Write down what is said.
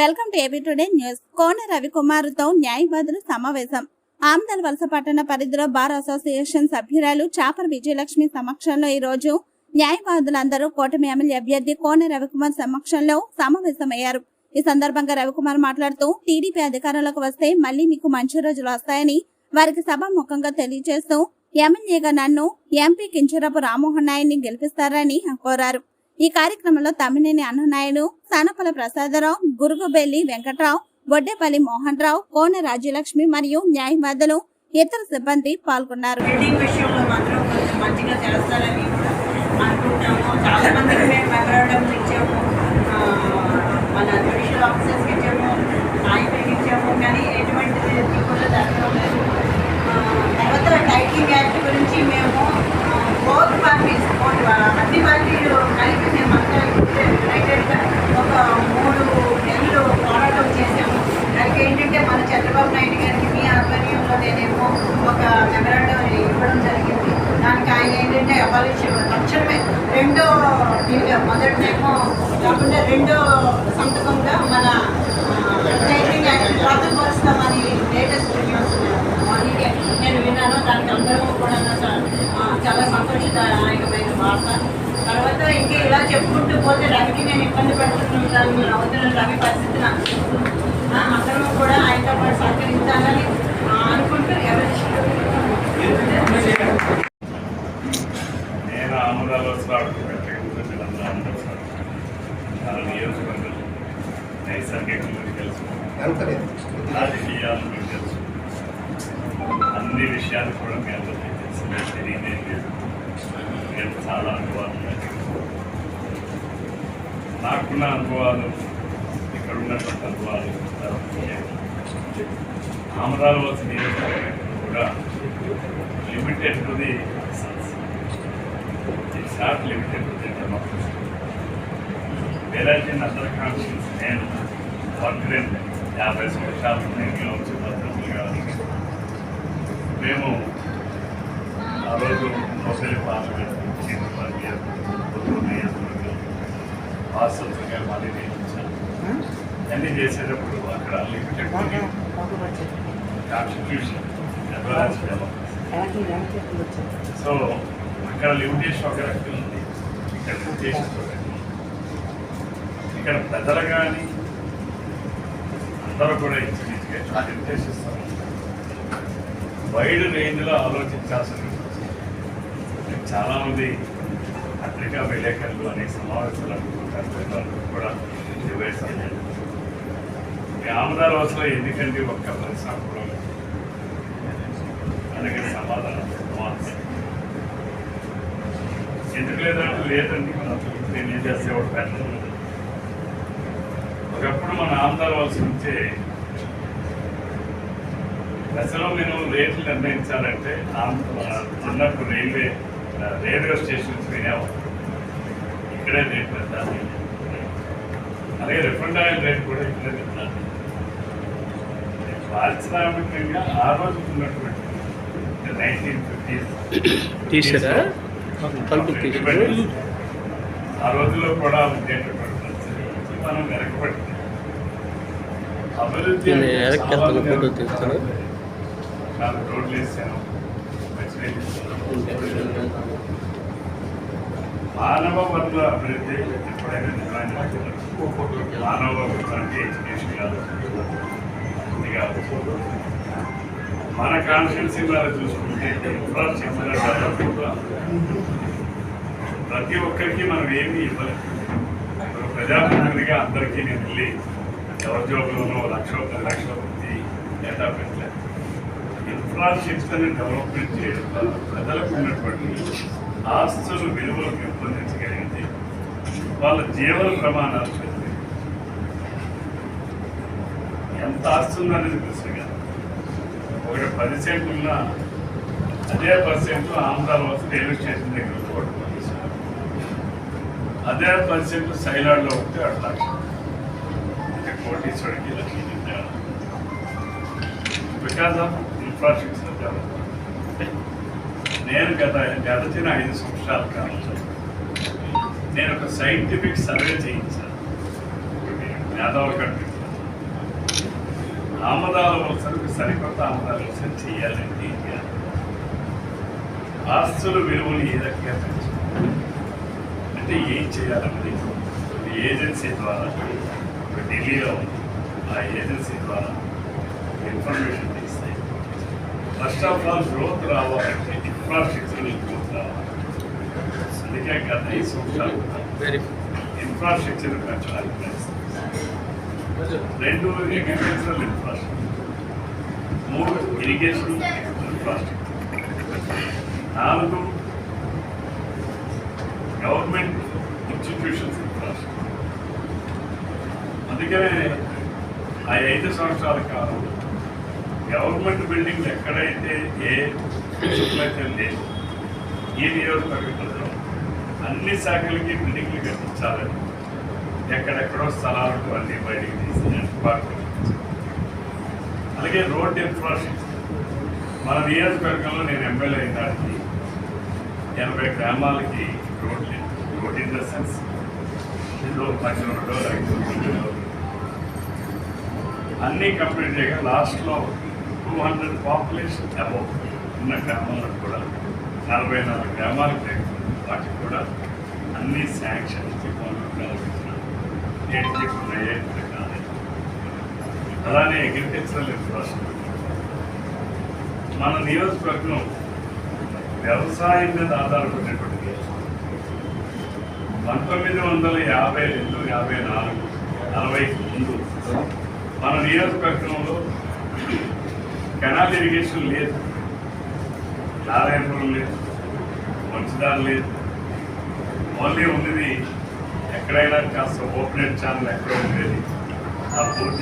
Welcome to A B today news. Kona రవికుమార్తో న్యాయవాదులు సమావేశం. Amadalavalasa పట్టణ పరిధిలో బార్ అసోసియేషన్ సభ్యురాలు చాపర్ విజయలక్ష్మి సమక్షంలో ఈ రోజు న్యాయవాదులందరూ కూటమి ఎమ్మెల్యే అభ్యర్థి కోన రవికుమార్ సమక్షంలో సమావేశమయ్యారు. ఈ సందర్భంగా రవికుమార్ మాట్లాడుతూ టీడీపీ అధికారంలోకి వస్తే మళ్ళీ మీకు మంచి రోజులు వస్తాయని వారికి సభాముఖంగా తెలియజేస్తూ ఎమ్మెల్యేగా నన్ను ఎంపీ కించరపు రామ్మోహన్ నాయుడిని గెలిపిస్తారని కోరారు. ఈ కార్యక్రమంలో తమ్మినేని అన్ననాయుడు సానపల ప్రసాదరావు గురుగుబెల్లి వెంకట్రావు బొడ్డేపల్లి మోహన్ రావు కోన రాజ్యలక్ష్మి మరియు న్యాయవాదులు ఇతర సిబ్బంది పాల్గొన్నారు. గురించి మేము కోర్టు పంపిస్తాం మంచిగా మొదటినేమో కాకుండా రెండో సంతకంగా మన టైపింగ్ యాక్ట్ ప్రారంభపరుస్తామని లేటెస్ట్ రివ్యూస్ మార్నింగ్ నేను విన్నాను. దానికి అందరూ కూడా చాలా సంతోషదాయకమైన వార్త తర్వాత ఇంకా ఇలా చెప్పుకుంటూ పోతే రవికి నేను ఇబ్బంది పెడుతున్నాను. అవుతున్న రవి పరిస్థితి నాకు అందరం కూడా ఆయనతో పాటు సహకరించాలని అనుకుంటూ ఎవరి నేను ఆమదాలో స్వాగతం చాలా నియోజకవర్గం నైసర్గికంగా తెలుసు. రాజకీయాలు మీకు తెలుసు. అన్ని విషయాలు కూడా మీ అందరికీ తెలుసు. తెలియదేం లేదు. నేను చాలా అనుభవాలు నాకున్న అనుభవాలు ఇక్కడ ఉన్నటువంటి అనుభవాలు. అమరావతి నియోజకవర్గం కూడా limited to the it's not limited to the democracy in other constituencies నేను వర్క్ యాభై సంవత్సరాలు నేను వచ్చి భద్రతలుగా మేము ఆ రోజు మొదటి పార్లమెంట్ హాస్టల్స్గా మళ్ళీ నేర్పించాను. అన్నీ చేసేటప్పుడు అక్కడ లిమిటెడ్ కాన్స్టిట్యూషన్ సో అక్కడ లిమిటేషన్ ఒక రకం ఉంది. ఇక్కడ లిమిటేషన్. ఇక్కడ ప్రజలు కానీ అందరూ కూడా ఇచ్చినట్టుగా ఆ వైడ్ రేంజ్లో ఆలోచించాల్సిన చాలామంది పత్రికా విలేకరులు అనేక సమావేశాలు అనుకుంటారు. కూడా నివేశాలు అయ్యారు మీ ఆమదాల ఎందుకంటే ఒక్క పరిశ్రమ కూడా అలాగే సమాధానం ఎందుకు లేదంటే లేదండి మనం నేను ఏం చేస్తే ఒకటి పెట్టలేదు ఒకప్పుడు మన ఆమదాల వలస నుంచే దశలో మినిమం రేట్లు నిర్ణయించాలంటే ఆంధ్ర రైల్వే రేడియో స్టేషన్స్ వినేవాళ్ళం ఇక్కడే రేట్ పెట్టాలి అలాగే రిఫండ్ ఆయిల్ రేట్ కూడా ఇక్కడే పెట్టాలి పారిశ్రామికంగా ఆ రోజు ఉన్నటువంటి నైన్టీన్ తీసారా? ఆ రోజుల్లో కూడా ఉండేటటువంటి మనం వెనకబడింది అభివృద్ధి. నాలుగు రోడ్లు వేసాను. మానవ వనరుల అభివృద్ధి ఎప్పుడైనా నిజమైన మానవ వనరులు అంటే ఎడ్యుకేషన్ కాదు. ఇది కాదు. మన కాన్స్టిట్యున్సీ ద్వారా చూసుకుంటే ఇన్ఫ్రాస్ట్రక్చర్ డెవలప్మెంట్ ప్రతి ఒక్కరికి మనం ఏమీ ఇవ్వలేదు ప్రజాప్రతినిధిగా అందరికీ నేను వెళ్ళి ఎవరి జోబులోనో లక్ష పది లక్షల మంది డేటా పెట్టలేదు ఇన్ఫ్రాస్ట్రక్చర్ని డెవలప్మెంట్ చేయడం వల్ల ప్రజలకు ఉన్నటువంటి ఆస్తులు విలువలు పెంపొందించగలిగితే వాళ్ళ జీవన ప్రమాణాలు పెరిగాయి. ఎంత ఆస్తి అనేది ప్రశ్న కాదు. ఒకటి పది సెంట్లున్నా అదే పది సెంట్లు ఆంధ్రాలో వస్తే రైల్వే స్టేషన్ దగ్గర కూడా అదే పది సైలాడ్లో ఉంటే అట్లా. అంటే కోటీశ్వరికి Lakshmi because of infrastructure development నేను గత గడచిన ఐదు సంవత్సరాల కాలంలో నేను ఒక సైంటిఫిక్ సర్వే చేయించాను. యాదవ్ కంట్రీ ఆమదాల వలసలకు సరికొత్త ఆమదాల వలసలు చేయాలంటే ఆస్తులు విలువలు ఏ రకంగా పెంచాలి అంటే ఏం చేయాలన్నది ఒక ఏజెన్సీ ద్వారా ఒక ఢిల్లీలో ఆ ఏజెన్సీ ద్వారా ఇన్ఫర్మేషన్ తీస్తాయి. ఫస్ట్ ఆఫ్ ఆల్ గ్రోత్ రావాలంటే ఇన్ఫ్రాస్ట్రక్చర్ గ్రోత్ రావాలి. అందుకే గత ఈ సంవత్సరాలు ఇన్ఫ్రాస్ట్రక్చర్ పెంచడానికి ప్రయత్నిస్తాం రెండు అగ్రికల్చరల్ ఇన్ఫ్రాస్ట్రక్చర్ మూడు ఇరిగేషన్ ఇన్ఫ్రాస్ట్రక్చర్ నాలుగు గవర్నమెంట్ ఇన్స్టిట్యూషన్స్ ఇన్ఫ్రాస్ట్రక్చర్ అందుకనే ఆ ఐదు సంవత్సరాల కాలం గవర్నమెంట్ బిల్డింగ్లు ఎక్కడైతే ఏ అయితే లేదు ఈ నియోజకవర్గంలో అన్ని శాఖలకి బిల్డింగ్లు కట్టించాలని ఎక్కడెక్కడో స్థలాలకు అన్ని బయటికి తీసి అలాగే రోడ్ ఇన్ఫ్రాస్ట్రక్చర్ మన నియోజకవర్గంలో నేను ఎమ్మెల్యే అయినానికి ఎనభై గ్రామాలకి రోడ్లు రోడ్ ఇన్ ద సెన్స్ ఇందులో పది రోడ్డు ఐదు రోడ్డు అన్నీ కంప్లీట్ చేయగా లాస్ట్లో టూ హండ్రెడ్ పాపులేషన్ అబౌవ్ ఉన్న గ్రామాలకు కూడా నలభై నాలుగు గ్రామాలకి వాటికి కూడా అన్ని శాంక్షన్ పనులు ప్రారంభించిన ఏంటి ఉన్నాయి అలానే అగ్రికల్చరల్ ఇన్ఫ్రాస్ట్రక్చర్ మన నియోజకవర్గం వ్యవసాయం మీద ఆధారపడినటువంటి దేశం పంతొమ్మిది వందల యాభై రెండు యాభై నాలుగు నలభై ముందు మన నియోజకవర్గంలో కెనాల్ ఇరిగేషన్ లేదు. నారాయణపురం లేదు. మంచిదారు లేదు. ఓన్లీ ఉన్నది ఎక్కడైనా కాస్త ఓపెన్ ఛానల్ ఎక్కడ ఉండేది. ఆ పూర్తి